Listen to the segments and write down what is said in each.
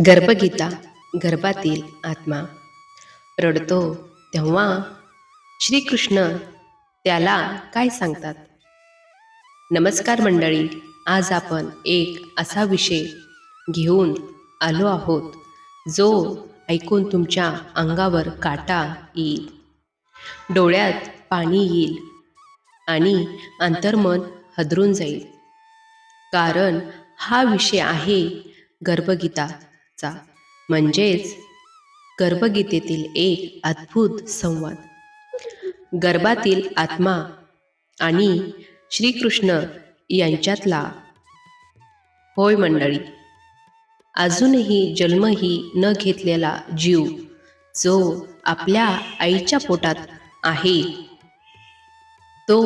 गर्भगीता गर्भातील आत्मा. रडतो तेव्हा श्रीकृष्ण त्याला काय सांगतात? नमस्कार मंडळी आज आपण एक असा विषय घेऊन आलो आहोत जो ऐकून तुमच्या अंगावर काटा येईल. डोळ्यात पाणी येईल आणि अंतर्मन हदरून जाईल. कारण हा विषय आहे गर्भगीता. चा. म्हणजेच गर्भगीतेतील एक अद्भुत संवाद. गर्भातील आत्मा आणि श्रीकृष्ण यांच्यातला. होय मंडळी अजूनही जन्मही न घेतलेला जीव जो आपल्या आईच्या पोटात आहे तो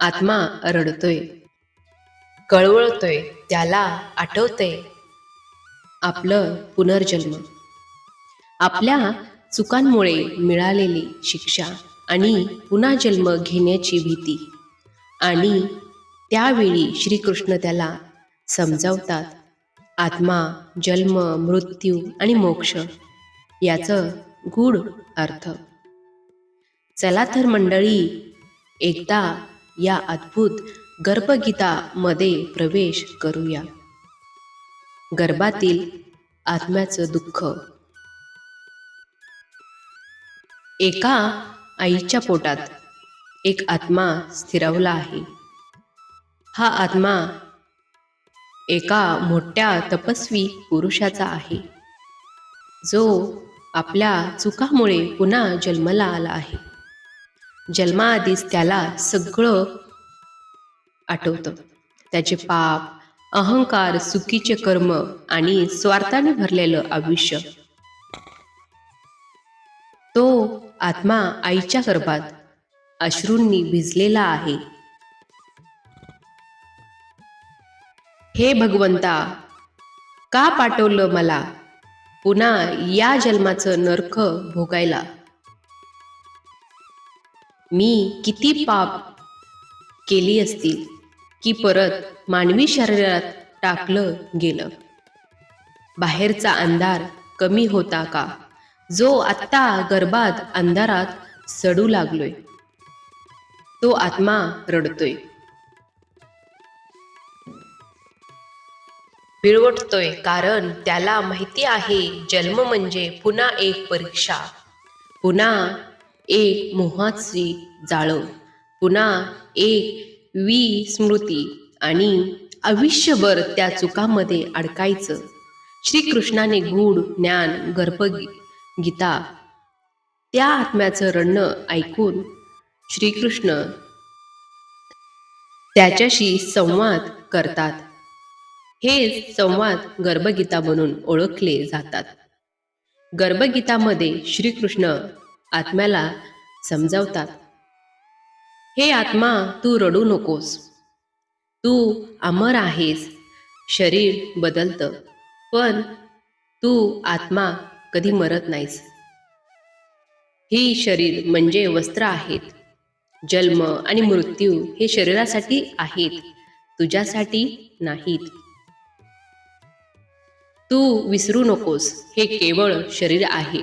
आत्मा रडतोय कळवळतोय त्याला आठवतंय. आपलं पुनर्जन्म. आपल्या चुकांमुळे मिळालेली शिक्षा आणि पुन्हा जन्म घेण्याची भीती. आणि त्यावेळी श्रीकृष्ण त्याला समजावतात आत्मा जन्म मृत्यू आणि मोक्ष याचं गूढ अर्थ. चला तर मंडळी एकदा या अद्भुत गर्भगीतामध्ये प्रवेश करूया. गर्भातील आत्म्याचं दुःख. एका आईच्या पोटात एक आत्मा स्थिरावला आहे. हा आत्मा एका मोठ्या तपस्वी पुरुषाचा आहे. जो आपल्या चुकामुळे पुन्हा जन्माला आला आहे. जन्माआधीच त्याला सगळं आठवतं. त्याचे पाप अहंकार चुकीचे कर्म आणि स्वार्थाने भरलेलं आयुष्य. तो आत्मा आईच्या गर्भात अश्रूंनी भिजलेला आहे. हे भगवंता का पाठवलं मला पुन्हा या जन्माचं नरक भोगायला? मी किती पाप केली असतील? की परत मानवी शरीरात टाकलं गेलं. बाहेरचा अंधार कमी होता का? जो आत्ता गर्भात अंधारात सडू लागलोय. तो आत्मा रडतोय. पिळवटतोय कारण त्याला माहिती आहे जन्म म्हणजे पुन्हा एक परीक्षा. पुन्हा एक मोहाची जाळं. पुन्हा एक विस्मृती आणि आयुष्यभर त्या चुकामध्ये अडकायचं. श्रीकृष्णाने गूढ ज्ञान गर्भ गीता त्या आत्म्याचं रणणं ऐकून श्रीकृष्ण त्याच्याशी संवाद करतात. हे संवाद गर्भगीता म्हणून ओळखले जातात. गर्भगीतामध्ये श्रीकृष्ण आत्म्याला समजावतात. हे आत्मा तू रडू नकोस. तू अमर आहेस. शरीर बदलतं. पण तू आत्मा कधी मरत नाहीस. ही शरीर म्हणजे वस्त्र आहेत. जन्म आणि मृत्यू हे शरीरासाठी आहेत. तुझ्यासाठी नाहीत. तू विसरू नकोस. हे केवळ शरीर आहे.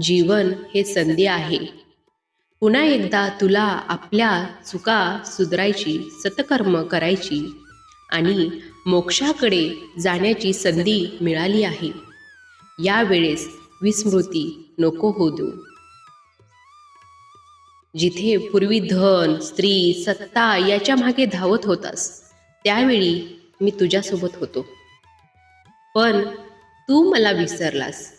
जीवन हे संधी आहे. पुन्हा एकदा तुला आपल्या चुका सुधरायची सतकर्म करायची आणि मोक्षाकडे जाण्याची संधी मिळाली आहे. यावेळेस विस्मृती नको हो देऊ. जिथे पूर्वी धन स्त्री सत्ता याच्या मागे धावत होतास त्यावेळी मी तुझ्यासोबत होतो. पण तू मला विसरलास.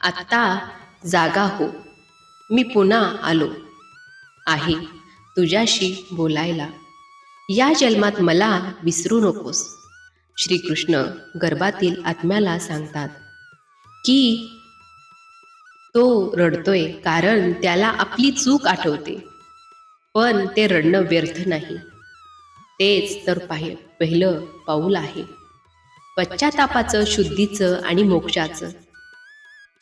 आत्ता जागा हो. मी पुन्हा आलो. आहे तुझ्याशी बोलायला. या जन्मात मला विसरू नकोस. श्रीकृष्ण गर्भातील आत्म्याला सांगतात की तो रडतोय कारण त्याला आपली चूक आठवते. पण ते रडणं व्यर्थ नाही. तेच तर पाहि पहिलं पाऊल आहे. पश्चातापाचं शुद्धीचं आणि मोक्षाचं.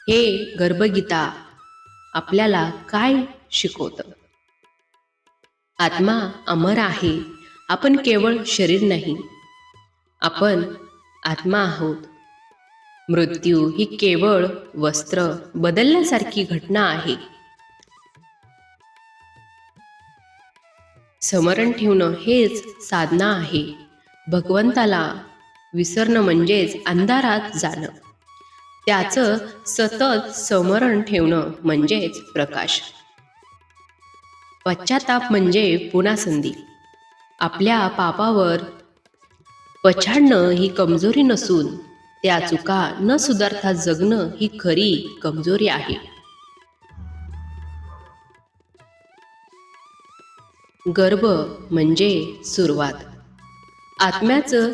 हे गर्भगीता आपल्याला काय शिकवतं? आत्मा अमर आहे आपण केवळ शरीर नाही. आपण आत्मा आहोत. मृत्यू ही केवळ वस्त्र बदलण्यासारखी घटना आहे. समरण ठेवणं हेच साधना आहे. भगवंताला विसरणं म्हणजेच अंधारात जाणं. त्याचं सतत समरण ठेवणं म्हणजेच प्रकाश. पश्चाताप म्हणजे पुन्हा संधी आपल्या पापावर पछाडणं ही कमजोरी नसून त्या चुका न सुधारता जगणं ही खरी कमजोरी आहे. गर्भ म्हणजे सुरुवात. आत्म्याचं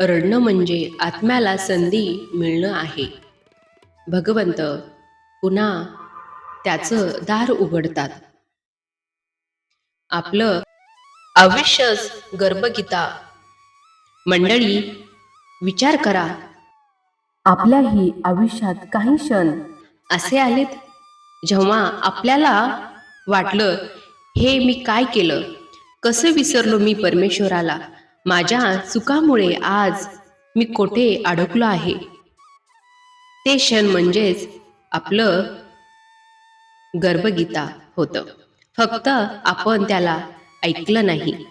रडणं म्हणजे आत्म्याला संधी मिळणं आहे. भगवंत पुन्हा त्याचं दार उघडतात. आपलं आयुष्यच गर्भगीता. मंडळी विचार करा. आपल्याही आयुष्यात काही क्षण असे आलेत जेव्हा आपल्याला वाटलं हे मी काय केलं? कसं विसरलो मी परमेश्वराला? माझ्या चुकामुळे आज मी कोठे अडकलो आहे? ते क्षण म्हणजेच आपलं गर्भगीता होतं. फक्त आपण त्याला ऐकलं नाही.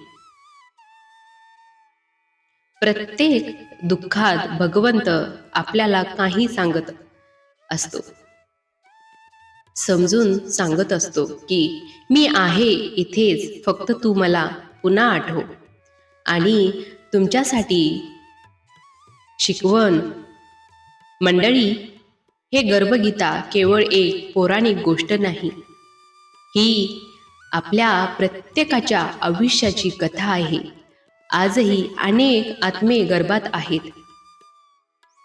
प्रत्येक दुःखात भगवंत आपल्याला काही सांगत असतो. समजून सांगत असतो की मी आहे इथेच फक्त तू मला पुन्हा आठव. आणि तुमच्यासाठी शिकवण मंडळी हे गर्भगीता केवळ एक पौराणिक गोष्ट नाही. ही आपल्या प्रत्येकाच्या आयुष्याची कथा आहे. आजही अनेक आत्मे गर्भात आहेत.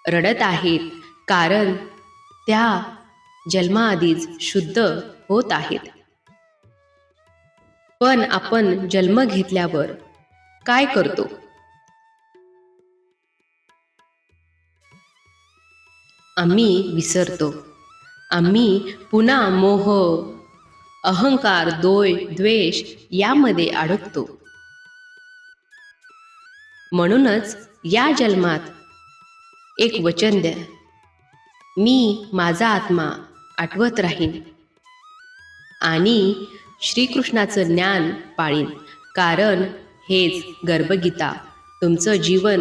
रडत आहेत कारण त्या जन्माआधीच शुद्ध होत आहेत. पण आपण जन्म घेतल्यावर काय करतो? आम्ही विसरतो. आम्ही पुन्हा मोह अहंकार दोय द्वेष यामध्ये अडकतो. म्हणूनच या जन्मात एक वचन द्या. मी माझा आत्मा आठवत राहीन आणि श्रीकृष्णाचं ज्ञान पाळीन. कारण हेच गर्भगीता. तुमचं जीवन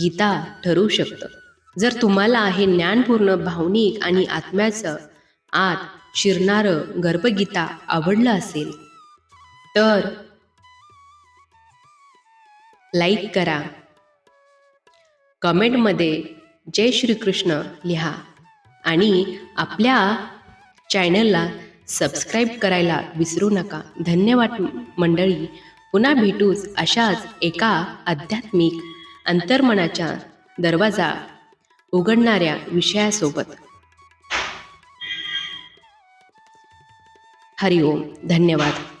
गीता ठरू शकतं. जर तुम्हाला हे ज्ञानपूर्ण भावनिक आणि आत्म्याचं आत शिरणारं गर्भगीता आवडलं असेल तर लाईक करा. कमेंटमध्ये जय श्रीकृष्ण लिहा आणि आपल्या चॅनलला सबस्क्राईब करायला विसरू नका. धन्यवाद मंडळी. पुन्हा भेटूच अशाच एका आध्यात्मिक अंतर्मनाच्या दरवाजा उघडणाऱ्या विषयासोबत. हरिओम. धन्यवाद.